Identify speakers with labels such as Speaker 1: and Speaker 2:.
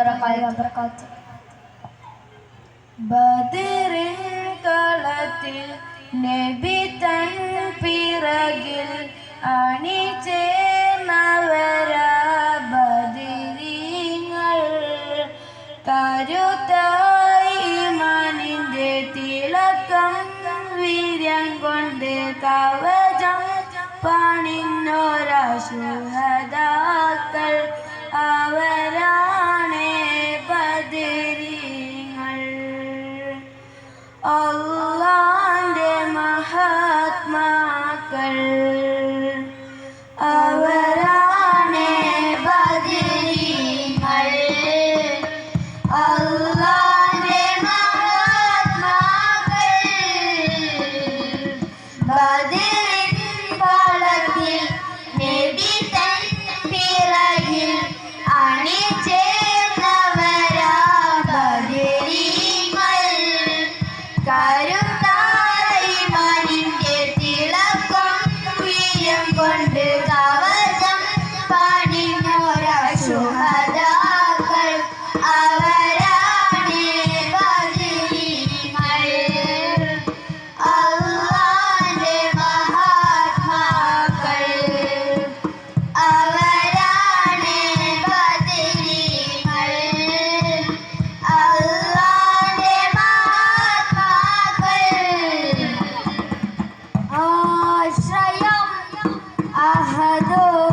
Speaker 1: വബറക്കാത്ത് ബദറിൻ കളത്തിൽ നബി തൻ പിറകിൽ അണിചേർന്നവരാ ബദിരീങ്ങൾ. കരുത്തായി മനിന്റെ തിളക്കം വീര്യം കൊണ്ട് കവചം പണിന്നോരാ ശുഹദാ Oh. Caramba! আহাদো